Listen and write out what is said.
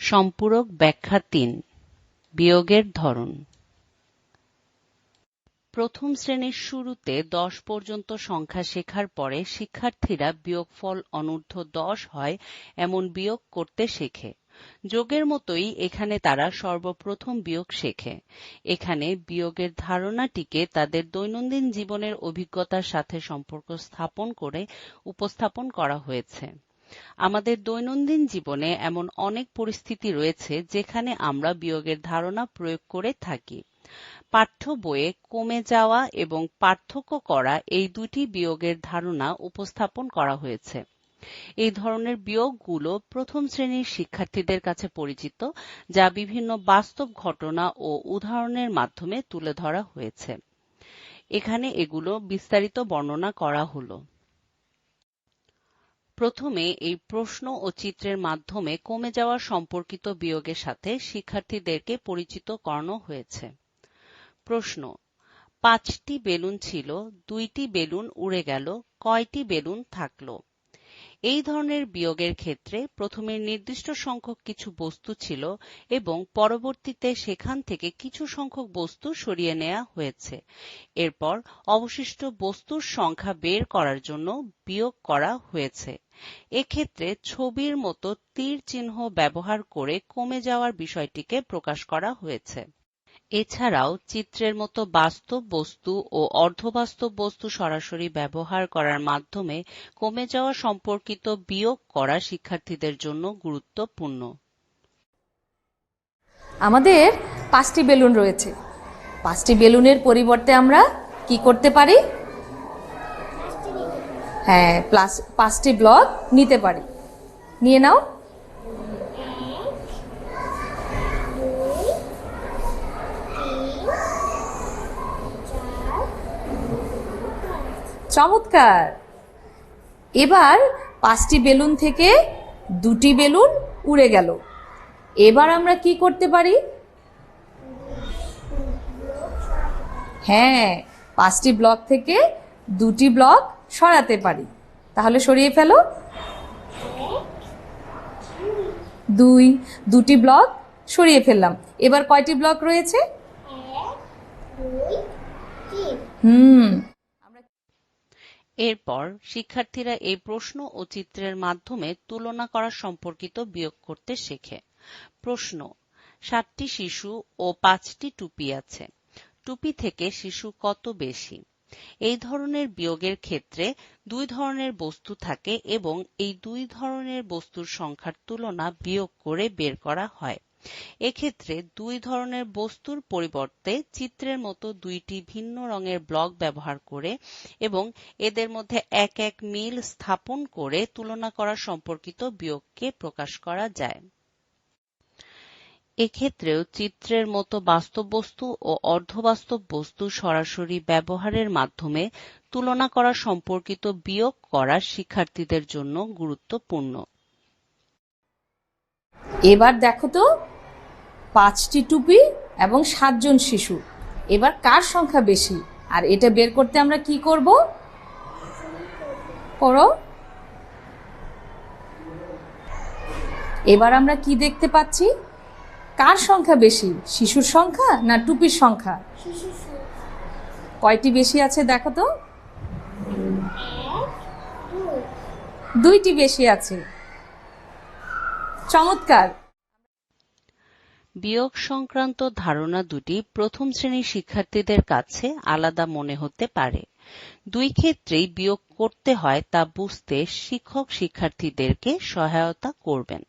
সম্পূরক ব্যাখ্যা তিন, বিয়োগের ধরন। প্রথম শ্রেণির শুরুতে দশ পর্যন্ত সংখ্যা শেখার পরে শিক্ষার্থীরা বিয়োগফল অনূর্ধ্ব দশ হয় এমন বিয়োগ করতে শেখে। যোগের মতোই এখানে তারা সর্বপ্রথম বিয়োগ শেখে। এখানে বিয়োগের ধারণাটিকে তাদের দৈনন্দিন জীবনের অভিজ্ঞতার সাথে সম্পর্ক স্থাপন করে উপস্থাপন করা হয়েছে। আমাদের দৈনন্দিন জীবনে এমন অনেক পরিস্থিতি রয়েছে যেখানে আমরা বিয়োগের ধারণা প্রয়োগ করে থাকি। পাঠ্য বইয়ে কমে যাওয়া এবং পার্থক্য করা এই দুটি বিয়োগের ধারণা উপস্থাপন করা হয়েছে। এই ধরনের বিয়োগগুলো প্রথম শ্রেণির শিক্ষার্থীদের কাছে পরিচিত, যা বিভিন্ন বাস্তব ঘটনা ও উদাহরণের মাধ্যমে তুলে ধরা হয়েছে। এখানে এগুলো বিস্তারিত বর্ণনা করা হলো। প্রথমে এই প্রশ্ন ও চিত্রের মাধ্যমে কমে যাওয়া সম্পর্কিত বিয়োগের সাথে শিক্ষার্থীদেরকে পরিচিত করানো হয়েছে। প্রশ্ন, পাঁচটি বেলুন ছিল, দুইটি বেলুন উড়ে গেল, কয়টি বেলুন থাকল? এই ধরনের বিয়োগের ক্ষেত্রে প্রথমে নির্দিষ্ট সংখ্যক কিছু বস্তু ছিল এবং পরবর্তীতে সেখান থেকে কিছু সংখ্যক বস্তু সরিয়ে নেওয়া হয়েছে। এরপর অবশিষ্ট বস্তুর সংখ্যা বের করার জন্য বিয়োগ করা হয়েছে। এক্ষেত্রে ছবির মতো তীর চিহ্ন ব্যবহার করে কমে যাওয়ার বিষয়টিকে প্রকাশ করা হয়েছে। এছাড়াও চিত্রের মতো বাস্তব বস্তু ও অর্ধবাস্তব বস্তু সরাসরি ব্যবহার করার মাধ্যমে কমে যাওয়া সম্পর্কিত বিয়োগ করা শিক্ষার্থীদের জন্য গুরুত্বপূর্ণ। আমাদের পাঁচটি বেলুন রয়েছে। পাঁচটি বেলুনের পরিবর্তে আমরা কি করতে পারি? হ্যাঁ প্লাস পাঁচটি ব্লক নিতে পারি। নিয়ে নাও। চমৎকার। এবার পাঁচটি বেলুন থেকে দুটি বেলুন উড়ে গেল। এবার আমরা কি করতে পারি? হ্যাঁ পাঁচটি ব্লক থেকে দুটি ব্লক সরাতে পারি। তাহলে সরিয়ে ফেলো। দুই দুটি ব্লক সরিয়ে ফেললাম। এবার কয়টি ব্লক রয়েছে? হুম। এরপর শিক্ষার্থীরা এই প্রশ্ন ও চিত্রের মাধ্যমে তুলনা করা সম্পর্কিত বিয়োগ করতে শেখে। প্রশ্ন, সাতটি শিশু ও পাঁচটি টুপি আছে। টুপি থেকে শিশু কত বেশি? এই ধরনের বিয়োগের ক্ষেত্রে দুই ধরনের বস্তু থাকে এবং এই দুই ধরনের বস্তুর সংখ্যার তুলনা বিয়োগ করে বের করা হয়। এক্ষেত্রে দুই ধরনের বস্তুর পরিবর্তে চিত্রের মতো দুইটি ভিন্ন রঙের ব্লক ব্যবহার করে এবং এদের মধ্যে এক এক মিল স্থাপন করে তুলনা করা সম্পর্কিত বিয়োগকে প্রকাশ করা যায়। এক্ষেত্রেও চিত্রের মতো বাস্তব বস্তু ও অর্ধবাস্তব বস্তু সরাসরি ব্যবহারের মাধ্যমে তুলনা করা সম্পর্কিত বিয়োগ করা শিক্ষার্থীদের জন্য গুরুত্বপূর্ণ। এবার দেখো তো, পাঁচটি টুপি এবং সাতজন শিশু। এবার কার সংখ্যা বেশি? আর এটা বের করতে আমরা কি করব? করো। এবার আমরা কি দেখতে পাচ্ছি? কার সংখ্যা বেশি? শিশুর সংখ্যা না টুপির সংখ্যা? কয়টি বেশি আছে দেখো তো? দুইটি বেশি আছে। চমৎকার। বিয়োগ সংক্রান্ত ধারণা দুটি প্রথম শ্রেণির শিক্ষার্থীদের কাছে আলাদা মনে হতে পারে। দুই ক্ষেত্রেই বিয়োগ করতে হয় তা বুঝতে শিক্ষক শিক্ষার্থীদেরকে সহায়তা করবেন।